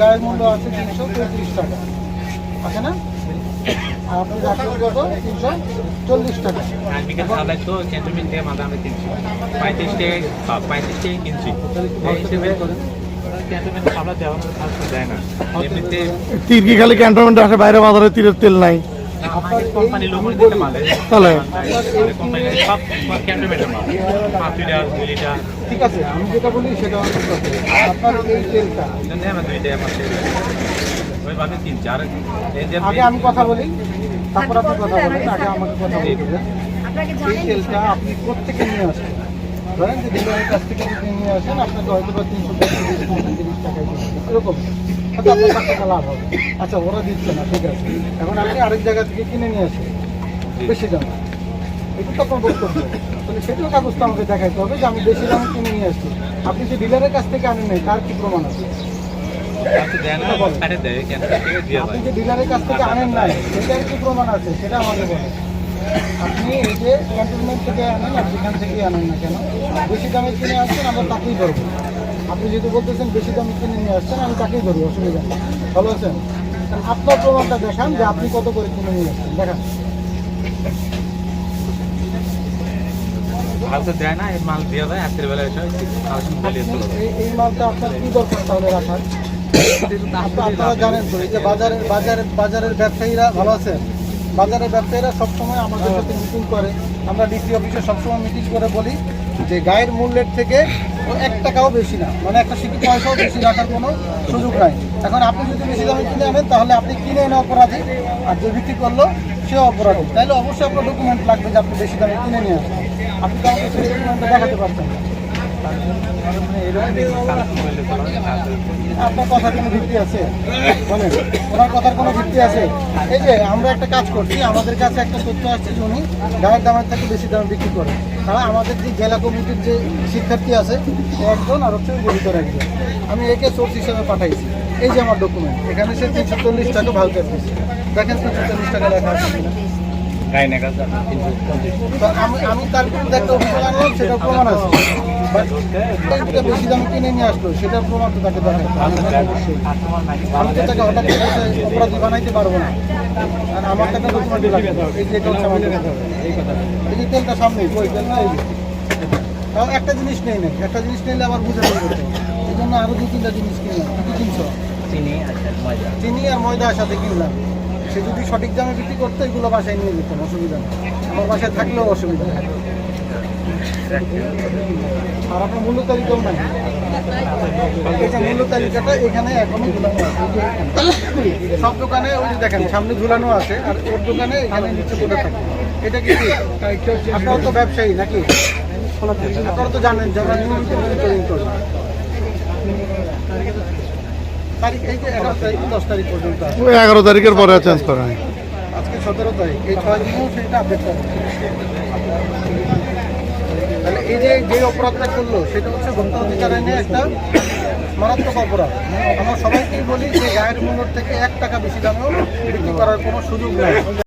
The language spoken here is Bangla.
গায়ের মূল্য আছে তিনশো পঁয়ত্রিশ টাকা। আছে না? আর আপনি রাখেন কত? তিনশো চল্লিশ টাকা। তো ক্যান্টনমেন্ট থেকে মাথা আমরা কিনছি। পঁয়ত্রিশ টাকা পঁয়ত্রিশ টাকা কিনছি। ক্যান্টনমেন্ট সাবলা দেওয়া দেয় না। এমনিতে তিরকি খালি ক্যান্টনমেন্টে আসে বাইরে বাজারে তীরের তেল নাই। ঠিক আছে আমি যেটা বলি সেটা কথা। আপনার এই তেলটা। টাকা টাকা আগে আমি কথা বলি তারপর আপনি কথা বলেন আগে আমাকে কথা আপনাকে এই তেলটা আপনি কোথেকে নিয়ে আসেন। ধরেন যে ডিলারের কাছ থেকে যদি নিয়ে আসেন আপনাকে হয়তো বা তিনশো পঁয়ত্রিশ টাকায় এরকম। হয়তো আপনার টাকা লাভ হবে। আচ্ছা ওরা দিচ্ছে না ঠিক আছে। এখন আপনি আরেক জায়গা থেকে কিনে নিয়ে আসেন। বেশি দাম। এটা তো আপনার বক্তব্য। তাহলে সেটাও কাগজটা আমাকে দেখাইতে হবে যে আমি বেশি দামে কিনে নিয়ে আসছি। আপনি যে ডিলারের কাছ থেকে আনেন নাই তার কি প্রমাণ আছে? আপনি যে ডিলারের কাছ থেকে আনেন নাই সেটার কি প্রমাণ আছে? সেটা আমাকে বলেন। আপনি এই যে ক্যান্টনমেন্ট থেকে আনেন আর যেখান থেকে আনেন না কেন? বেশি দামে কিনে আসছেন আমরা তাকেই ধরবো। আপনি যেহেতু বলতেছেন বেশি দামে কিনে নিয়ে আসছেন আমি তাকেই ধরবো অসুবিধা নেই। ভালো আছেন? আপনার প্রমাণটা দেখান যে আপনি কত করে কিনে নিয়ে আসছেন। দেখান। দেয় না এই মাল দিয়ে দেয় বেলা এসে এই- মালটা আপনার কি দরকার তাহলে রাখার? আপনি- আপনারা জানেন তো এই যে বাজারের বাজারের বাজারের ব্যবসায়ীরা ভালো আছেন? বাজারের ব্যবসায়ীরা সবসময় আমাদের সাথে মিটিং করে। আমরা ডিসি অফিসে সবসময় মিটিং করে বলি যে গায়ের মূল্যের থেকে এক টাকাও বেশি না। মানে একটা সিটি পয়সাও বেশি রাখার কোনো সুযোগ নাই। এখন আপনি যদি বেশি দামে কিনে আনেন, তাহলে আপনি কিনে এনে অপরাধী। আর যে বিক্রি করল সেও অপরাধী। তাহলে অবশ্যই আপনার ডকুমেন্ট লাগবে যে আপনি বেশি দামে কিনে নিয়ে আসেন আপনি কাউকে সেই ডকুমেন্টটা দেখাতে পারছেন আপনার কথার কোনো ভিত্তি আছে? বলেন, ওনার কথার কোনো ভিত্তি আছে? এই যে, আমরা একটা কাজ করছি, আমাদের কাছে একটা তথ্য আসছে যে উনি গায়ের দামের থেকে বেশি দামে বিক্রি করে তারা আমাদের যে জেলা কমিটির যে শিক্ষার্থী আছে একজন আর হচ্ছে গরিতর একজন। আমি একে সোর্স হিসেবে পাঠাইছি। এই যে আমার ডকুমেন্ট এখানে সে তিনশো চল্লিশ টাকা ভালো দিচ্ছে দেখেন তিনশো চল্লিশ টাকা লেখা আছে তিনশো পঞ্চাশ আমি তার বিরুদ্ধে একটা অভিযোগ আনলাম সেটা প্রমাণ আছে। But বেশি দামে কিনে নিয়ে আসলো সেটার প্রমাণ তো তাকে দেখাতে আমি তো তাকে হঠাৎ করে সে অপরাধী বানাইতে পারব না। আর আমার টাকা ডকুমেন্টে লাগবে। এই যে এটা হচ্ছে আমার এই যে তেলটা সামনে ওই তেলটা এই তাও একটা জিনিস নেই না একটা জিনিস নিলে আবার বুঝে হবে। এই জন্য আরও দু তিনটা জিনিস কিনলাম। কি কিনছো? চিনি আচ্ছা ময়দা। চিনি আর ময়দার সাথে কিনলাম। সে যদি সঠিক দামে বিক্রি করতো, এগুলো বাসায় নিয়ে যেতাম অসুবিধা নেই। আমার বাসায় থাকলেও অসুবিধা নেই। আর আপনার মূল্য তালিকাও নাই। এই যে মূল্য তালিকাটা এখানে এখনও ঝুলানো আছে। সব দোকানে, ওই যে দেখেন, সামনে ঝুলানো আছে, আর ওর দোকানে এখানে নিচে পড়ে থাকে। এটা কি আপনারা তো ব্যবসায়ী নাকি? আপনারা তো জানেন যে আমরা নিয়মিত মনিটরিং করি ওই এগারো তারিখের পরে চেঞ্জ করা হয় আজকে সতেরো তারিখ এই ছয় দিনেও সেটা আপডেট করবে তাহলে এই যে যে অপরাধটা করল সেটা হচ্ছে ভোক্তা অধিকার আইনে একটা মারাত্মক অপরাধ। আমরা সবাইকেই বলি যে গায়ের মূল্য থেকে এক টাকা বেশি দামেও বিক্রি করার কোনো সুযোগ নেই।